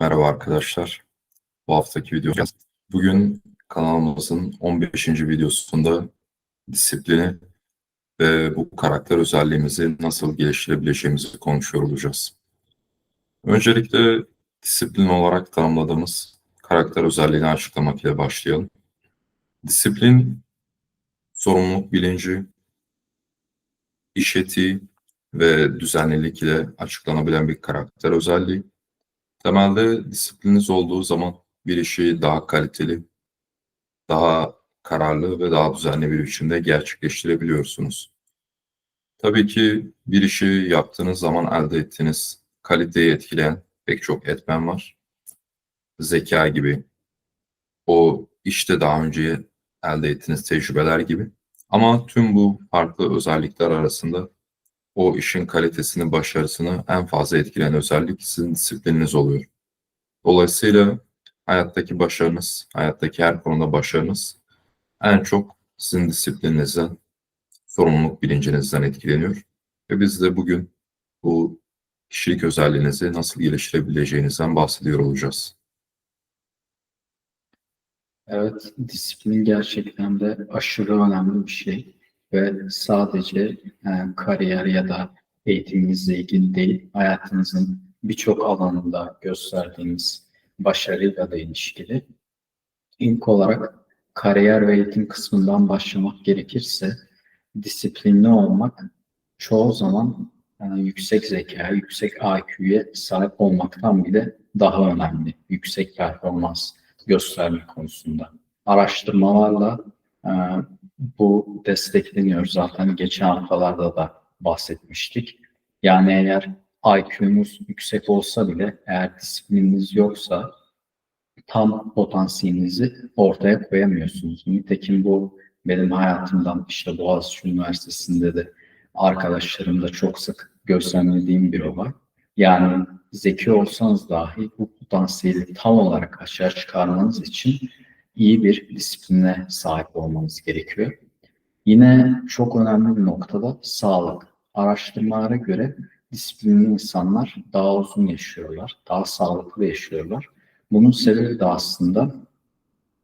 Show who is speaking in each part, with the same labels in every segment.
Speaker 1: Merhaba arkadaşlar. Bu haftaki video bugün kanalımızın 15. videosunda disiplini ve bu karakter özelliğimizi nasıl geliştirebileceğimizi konuşuyor olacağız. Öncelikle disiplin olarak tanımladığımız karakter özelliğini açıklamak ile başlayalım. Disiplin, sorumluluk bilinci, iş etiği ve düzenlilik ile açıklanabilen bir karakter özelliği. Temelde disipliniz olduğu zaman bir işi daha kaliteli, daha kararlı ve daha düzenli bir biçimde gerçekleştirebiliyorsunuz. Tabii ki bir işi yaptığınız zaman elde ettiğiniz kaliteyi etkileyen pek çok etmen var. Zeka gibi, o işte daha önce elde ettiğiniz tecrübeler gibi. Ama tüm bu farklı özellikler arasında o işin kalitesini, başarısını en fazla etkileyen özellik sizin disiplininiz oluyor. Dolayısıyla hayattaki başarınız, hayattaki her konuda başarınız en çok sizin disiplininizden, sorumluluk bilincinizden etkileniyor. Ve biz de bugün bu kişilik özelliğinizi nasıl geliştirebileceğinizden bahsediyor olacağız.
Speaker 2: Evet, disiplin gerçekten de aşırı önemli bir şey ve sadece e, kariyer ya da eğitiminizle ilgili değil, hayatınızın birçok alanında gösterdiğiniz başarıyla da ilişkili. İlk olarak kariyer ve eğitim kısmından başlamak gerekirse disiplinli olmak çoğu zaman yani yüksek zeka, yüksek IQ'ye sahip olmaktan bile daha önemli. Yüksek performans gösterme konusunda. Araştırmalarla e, bu destekleniyor. Zaten geçen haftalarda da bahsetmiştik. Yani eğer IQ'nuz yüksek olsa bile eğer disiplininiz yoksa tam potansiyelinizi ortaya koyamıyorsunuz. Nitekim bu benim hayatımdan işte Boğaziçi Üniversitesi'nde de arkadaşlarımda çok sık gözlemlediğim bir olay. Yani zeki olsanız dahi bu potansiyeli tam olarak aşağı çıkarmanız için iyi bir disipline sahip olmanız gerekiyor. Yine çok önemli bir noktada sağlık. Araştırmalara göre disiplinli insanlar daha uzun yaşıyorlar, daha sağlıklı yaşıyorlar. Bunun sebebi de aslında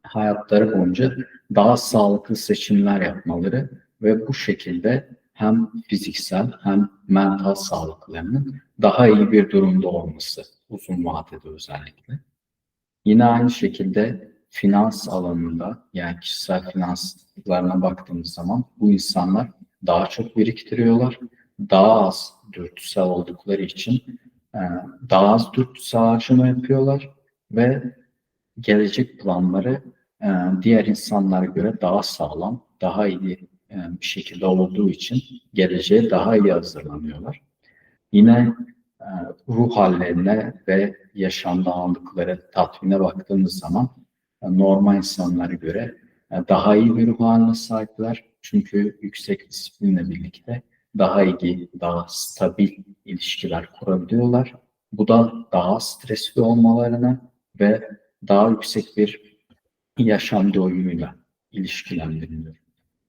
Speaker 2: hayatları boyunca daha sağlıklı seçimler yapmaları ve bu şekilde hem fiziksel hem mental sağlıklarının daha iyi bir durumda olması uzun vadede özellikle. Yine aynı şekilde finans alanında yani kişisel finanslarına baktığımız zaman bu insanlar daha çok biriktiriyorlar. Daha az dürtüsel oldukları için e, daha az dürtüsel harcama yapıyorlar ve gelecek planları e, diğer insanlara göre daha sağlam, daha iyi e, bir şekilde olduğu için geleceğe daha iyi hazırlanıyorlar. Yine ruh hallerine ve yaşamda aldıkları tatmine baktığımız zaman normal insanlara göre daha iyi bir ruh haline sahipler. Çünkü yüksek disiplinle birlikte daha iyi, daha stabil ilişkiler kurabiliyorlar. Bu da daha stresli olmalarını ve daha yüksek bir yaşam doyumuyla ilişkilendiriliyor.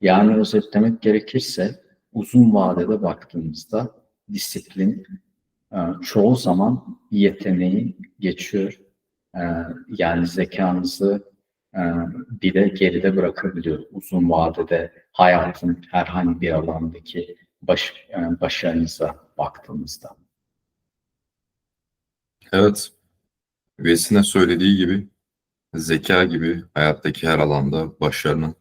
Speaker 2: Yani özetlemek gerekirse uzun vadede baktığımızda disiplin e, çoğu zaman yeteneği geçiyor. E, yani zekanızı e, bile geride bırakabiliyor uzun vadede hayatın herhangi bir alandaki baş, yani başarınıza baktığımızda.
Speaker 1: Evet, üyesine söylediği gibi zeka gibi hayattaki her alanda başarının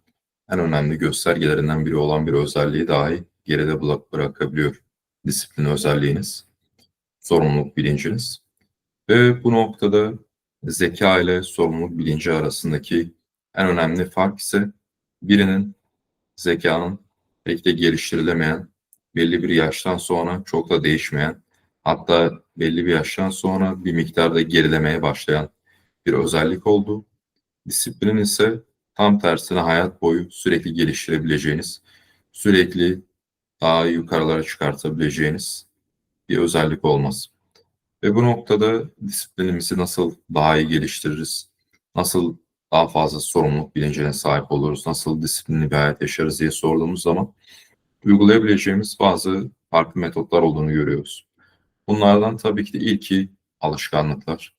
Speaker 1: en önemli göstergelerinden biri olan bir özelliği dahi geride bırakabiliyor. Disiplin özelliğiniz, sorumluluk bilinciniz. Ve bu noktada zeka ile sorumluluk bilinci arasındaki en önemli fark ise birinin zekanın pek de geliştirilemeyen belli bir yaştan sonra çok da değişmeyen, hatta belli bir yaştan sonra bir miktarda gerilemeye başlayan bir özellik oldu. Disiplinin ise tam tersine hayat boyu sürekli geliştirebileceğiniz, sürekli daha yukarılara çıkartabileceğiniz bir özellik olmaz. Ve bu noktada disiplinimizi nasıl daha iyi geliştiririz, nasıl daha fazla sorumluluk bilincine sahip oluruz, nasıl disiplinli bir hayat yaşarız diye sorduğumuz zaman uygulayabileceğimiz bazı farklı metotlar olduğunu görüyoruz. Bunlardan tabii ki de ilki alışkanlıklar.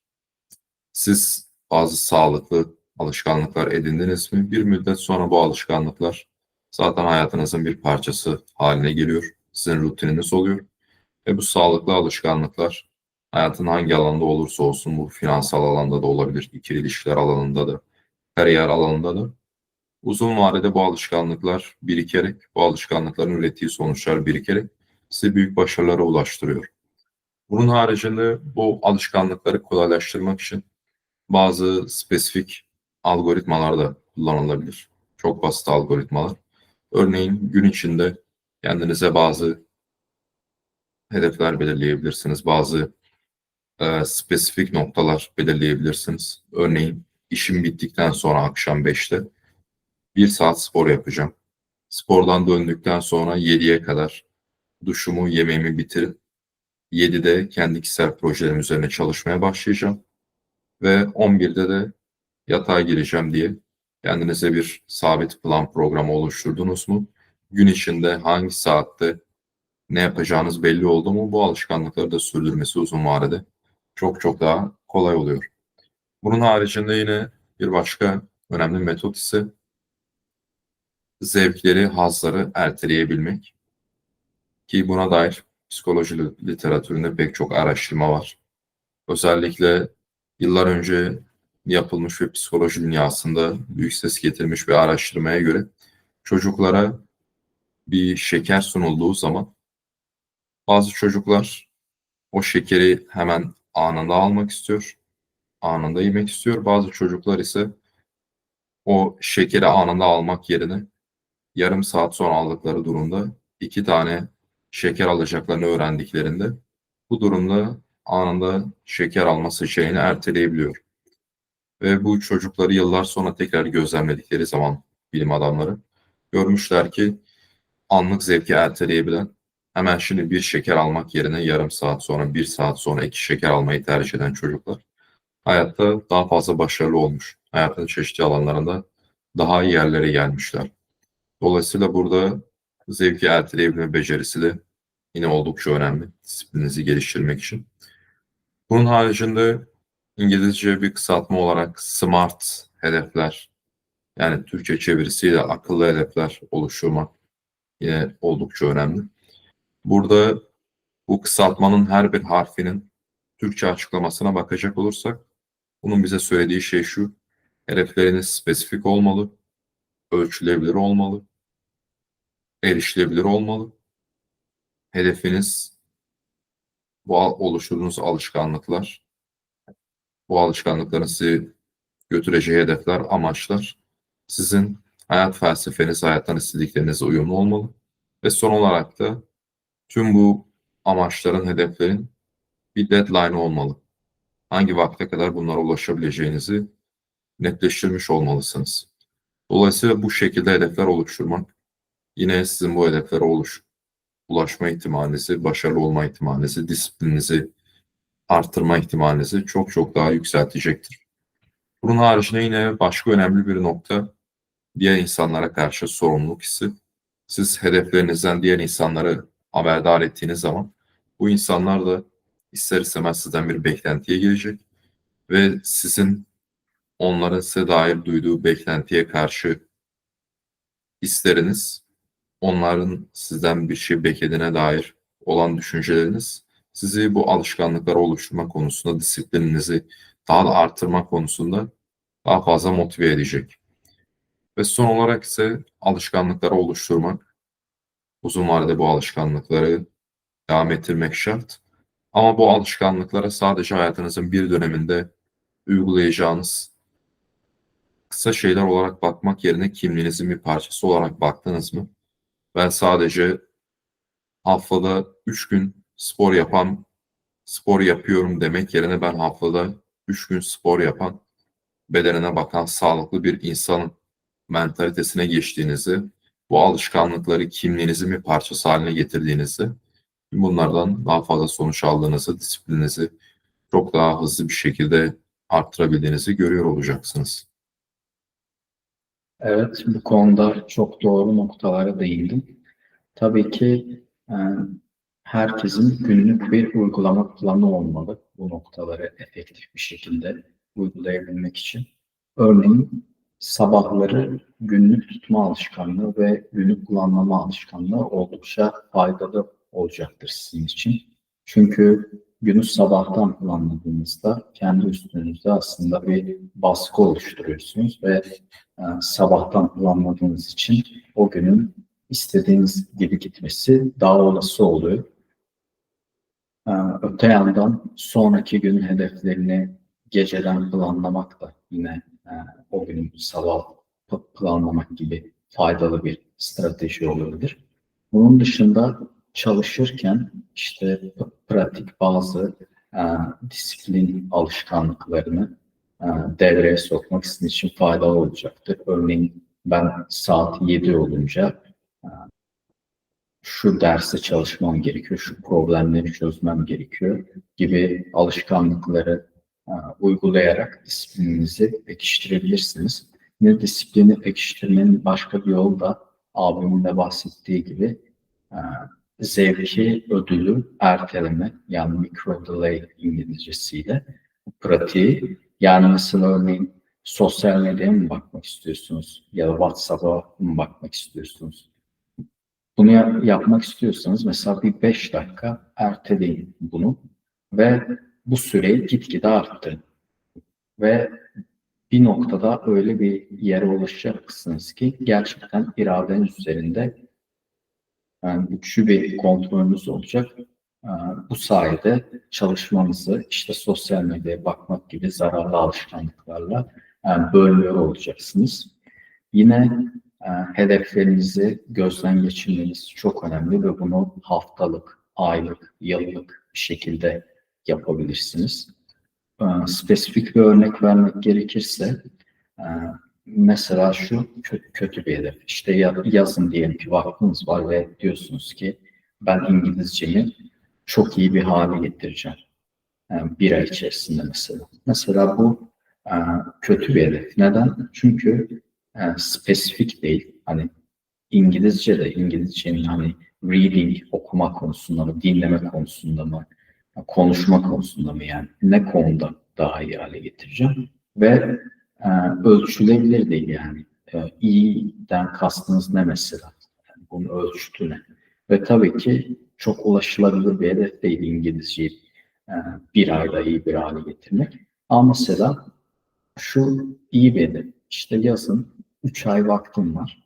Speaker 1: Siz bazı sağlıklı alışkanlıklar edindiniz mi? Bir müddet sonra bu alışkanlıklar zaten hayatınızın bir parçası haline geliyor. Sizin rutininiz oluyor. Ve bu sağlıklı alışkanlıklar hayatın hangi alanda olursa olsun bu finansal alanda da olabilir, ikili ilişkiler alanında da, kariyer alanında da uzun vadede bu alışkanlıklar birikerek, bu alışkanlıkların ürettiği sonuçlar birikerek sizi büyük başarılara ulaştırıyor. Bunun haricinde bu alışkanlıkları kolaylaştırmak için bazı spesifik algoritmalar da kullanılabilir. Çok basit algoritmalar. Örneğin gün içinde kendinize bazı hedefler belirleyebilirsiniz. Bazı e, spesifik noktalar belirleyebilirsiniz. Örneğin işim bittikten sonra akşam 5'te bir saat spor yapacağım. Spordan döndükten sonra 7'ye kadar duşumu, yemeğimi bitirip 7'de kendi kişisel projelerim üzerine çalışmaya başlayacağım. Ve 11'de de yatağa gireceğim diye kendinize bir sabit plan programı oluşturdunuz mu? Gün içinde hangi saatte ne yapacağınız belli oldu mu? Bu alışkanlıkları da sürdürmesi uzun vadede çok çok daha kolay oluyor. Bunun haricinde yine bir başka önemli metot ise zevkleri, hazları erteleyebilmek. Ki buna dair psikoloji literatüründe pek çok araştırma var. Özellikle yıllar önce yapılmış ve psikoloji dünyasında büyük ses getirmiş bir araştırmaya göre çocuklara bir şeker sunulduğu zaman bazı çocuklar o şekeri hemen anında almak istiyor, anında yemek istiyor. Bazı çocuklar ise o şekeri anında almak yerine yarım saat sonra aldıkları durumda iki tane şeker alacaklarını öğrendiklerinde bu durumda anında şeker alma seçeneğini erteleyebiliyor. Ve bu çocukları yıllar sonra tekrar gözlemledikleri zaman bilim adamları görmüşler ki anlık zevki erteleyebilen hemen şimdi bir şeker almak yerine yarım saat sonra, bir saat sonra iki şeker almayı tercih eden çocuklar hayatta daha fazla başarılı olmuş. Hayatın çeşitli alanlarında daha iyi yerlere gelmişler. Dolayısıyla burada zevki erteleyebilme becerisi de yine oldukça önemli disiplininizi geliştirmek için. Bunun haricinde İngilizce bir kısaltma olarak SMART hedefler yani Türkçe çevirisiyle akıllı hedefler oluşturmak yine oldukça önemli. Burada bu kısaltmanın her bir harfinin Türkçe açıklamasına bakacak olursak bunun bize söylediği şey şu. Hedefleriniz spesifik olmalı, ölçülebilir olmalı, erişilebilir olmalı. Hedefiniz bu oluşturduğunuz alışkanlıklar, bu alışkanlıkların sizi götüreceği hedefler, amaçlar sizin hayat felsefeniz, hayattan istediklerinize uyumlu olmalı. Ve son olarak da tüm bu amaçların, hedeflerin bir deadline olmalı. Hangi vakte kadar bunlara ulaşabileceğinizi netleştirmiş olmalısınız. Dolayısıyla bu şekilde hedefler oluşturmak yine sizin bu hedeflere oluş, ulaşma ihtimalinizi, başarılı olma ihtimalinizi, disiplininizi artırma ihtimalinizi çok çok daha yükseltecektir. Bunun haricinde yine başka önemli bir nokta diğer insanlara karşı sorumluluk hissi. Siz hedeflerinizden diğer insanları haberdar ettiğiniz zaman bu insanlar da ister istemez sizden bir beklentiye gelecek ve sizin onların size dair duyduğu beklentiye karşı hisleriniz, onların sizden bir şey beklediğine dair olan düşünceleriniz sizi bu alışkanlıkları oluşturma konusunda disiplininizi daha da arttırma konusunda daha fazla motive edecek. Ve son olarak ise alışkanlıkları oluşturmak. Uzun vadede bu alışkanlıkları devam ettirmek şart. Ama bu alışkanlıklara sadece hayatınızın bir döneminde uygulayacağınız kısa şeyler olarak bakmak yerine kimliğinizin bir parçası olarak baktınız mı? Ben sadece haftada 3 gün spor yapan, spor yapıyorum demek yerine ben haftada 3 gün spor yapan, bedenine bakan sağlıklı bir insanın mentalitesine geçtiğinizi, bu alışkanlıkları kimliğinizin bir parçası haline getirdiğinizi, bunlardan daha fazla sonuç aldığınızı, disiplininizi çok daha hızlı bir şekilde arttırabildiğinizi görüyor olacaksınız.
Speaker 2: Evet, bu konuda çok doğru noktalara değindin. Tabii ki e, herkesin günlük bir uygulama planı olmalı bu noktaları efektif bir şekilde uygulayabilmek için. Örneğin sabahları günlük tutma alışkanlığı ve günlük kullanma alışkanlığı oldukça faydalı olacaktır sizin için. Çünkü günü sabahtan planladığınızda kendi üstünüzde aslında bir baskı oluşturuyorsunuz ve e, sabahtan planladığınız için o günün istediğiniz gibi gitmesi daha olası oluyor. E, öte yandan sonraki gün hedeflerini geceden planlamak da yine o günün sabah planlamak gibi faydalı bir strateji olabilir. Bunun dışında çalışırken işte pratik bazı e, disiplin alışkanlıklarını e, devreye sokmak sizin için faydalı olacaktır. Örneğin ben saat 7 olunca e, şu derse çalışmam gerekiyor, şu problemleri çözmem gerekiyor gibi alışkanlıkları uygulayarak disiplininizi pekiştirebilirsiniz. Yine disiplini pekiştirmenin başka bir yolu da abimin de bahsettiği gibi e, zevki, ödülü erteleme yani micro delay İngilizcesiyle pratiği yani mesela örneğin sosyal medyaya mı bakmak istiyorsunuz ya da WhatsApp'a mı bakmak istiyorsunuz? Bunu ya- yapmak istiyorsanız mesela bir 5 dakika erteleyin bunu ve bu süreyi gitgide arttırın. Ve bir noktada öyle bir yere ulaşacaksınız ki gerçekten iradeniz üzerinde yani güçlü bir kontrolünüz olacak. Bu sayede çalışmanızı işte sosyal medyaya bakmak gibi zararlı alışkanlıklarla bölmüyor olacaksınız. Yine hedeflerinizi gözden geçirmeniz çok önemli ve bunu haftalık, aylık, yıllık bir şekilde yapabilirsiniz. Ee, Spesifik bir örnek vermek gerekirse e, mesela şu kö- kötü bir hedef. İşte ya- yazın diyelim ki vaktiniz var ve diyorsunuz ki ben İngilizcemi çok iyi bir hale getireceğim. Yani bir ay içerisinde mesela. Mesela bu e, kötü bir hedef. Neden? Çünkü e, spesifik değil. Hani İngilizce de İngilizcenin hani reading, okuma konusunda mı, dinleme konusunda mı, konuşma konusunda mı yani ne konuda daha iyi hale getireceğim ve e, ölçülebilir değil yani. E, iyiden kastınız ne mesela? Yani bunun ölçütü ne? Ve tabii ki çok ulaşılabilir bir hedef değil İngilizceyi e, bir ayda iyi bir hale getirmek. Ama mesela şu iyi bir hedef. İşte yazın 3 ay vaktim var.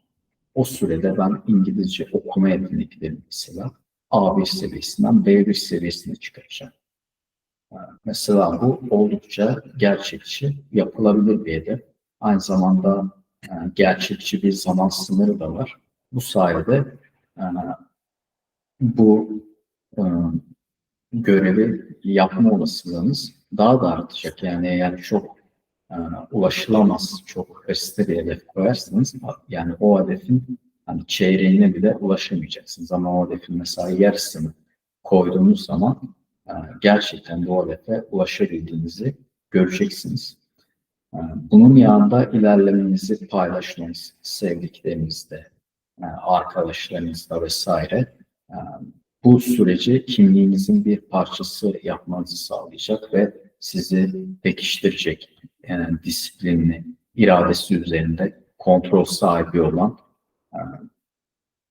Speaker 2: O sürede ben İngilizce okuma yeteneklerimi mesela A1 seviyesinden B1 seviyesine çıkaracağım. Mesela bu oldukça gerçekçi, yapılabilir bir hedef. Aynı zamanda gerçekçi bir zaman sınırı da var. Bu sayede bu görevi yapma olasılığınız daha da artacak. Yani eğer çok ulaşılamaz, çok hırslı bir hedef koyarsanız yani o hedefin hani çeyreğine bile ulaşamayacaksınız. Ama o hedefin mesela yarısını koyduğunuz zaman e, gerçekten bu hedefe ulaşabildiğinizi göreceksiniz. E, Bunun yanında ilerlemenizi paylaşmanız, sevdiklerinizle, e, arkadaşlarınızla vesaire bu süreci kimliğinizin bir parçası yapmanızı sağlayacak ve sizi pekiştirecek, yani disiplinli, iradesi üzerinde kontrol sahibi olan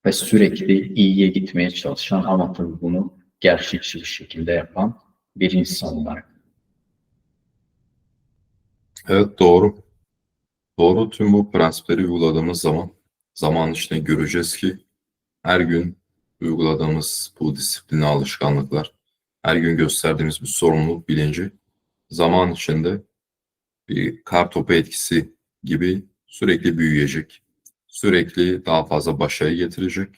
Speaker 2: ve sürekli iyiye gitmeye çalışan ama tabii bunu gerçekçi bir şekilde yapan bir insan olarak.
Speaker 1: Evet doğru. Doğru tüm bu prensipleri uyguladığımız zaman zaman içinde göreceğiz ki her gün uyguladığımız bu disiplinli alışkanlıklar, her gün gösterdiğimiz bir sorumluluk bilinci zaman içinde bir kar topu etkisi gibi sürekli büyüyecek. Sürekli daha fazla başarı getirecek.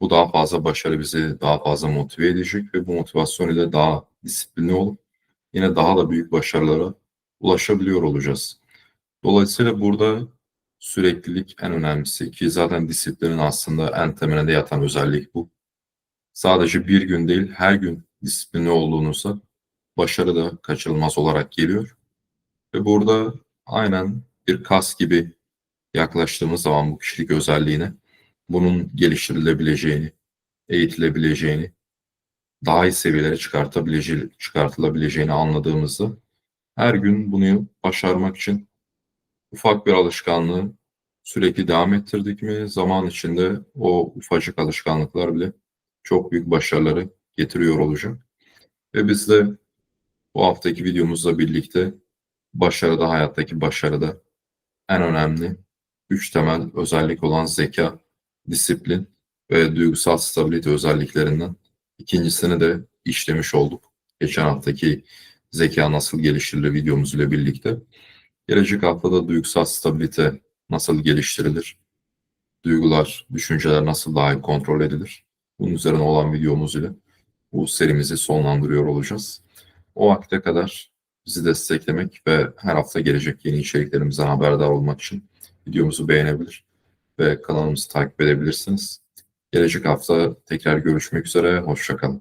Speaker 1: Bu daha fazla başarı bizi daha fazla motive edecek ve bu motivasyon ile daha disiplinli olup yine daha da büyük başarılara ulaşabiliyor olacağız. Dolayısıyla burada süreklilik en önemlisi ki zaten disiplinin aslında en temelinde yatan özellik bu. Sadece bir gün değil her gün disiplinli olduğunuzda başarı da kaçınılmaz olarak geliyor. Ve burada aynen bir kas gibi yaklaştığımız zaman bu kişilik özelliğine bunun geliştirilebileceğini, eğitilebileceğini, daha iyi seviyelere çıkartabileceğini, çıkartılabileceğini anladığımızda Her gün bunu başarmak için ufak bir alışkanlığı sürekli devam ettirdik mi zaman içinde o ufacık alışkanlıklar bile çok büyük başarıları getiriyor olacak. Ve biz de bu haftaki videomuzla birlikte başarıda, hayattaki başarıda en önemli üç temel özellik olan zeka, disiplin ve duygusal stabilite özelliklerinden ikincisini de işlemiş olduk. Geçen haftaki zeka nasıl geliştirilir videomuz ile birlikte. Gelecek haftada duygusal stabilite nasıl geliştirilir? Duygular, düşünceler nasıl daha iyi kontrol edilir? Bunun üzerine olan videomuz ile bu serimizi sonlandırıyor olacağız. O vakte kadar bizi desteklemek ve her hafta gelecek yeni içeriklerimizden haberdar olmak için videomuzu beğenebilir ve kanalımızı takip edebilirsiniz. Gelecek hafta tekrar görüşmek üzere. Hoşçakalın.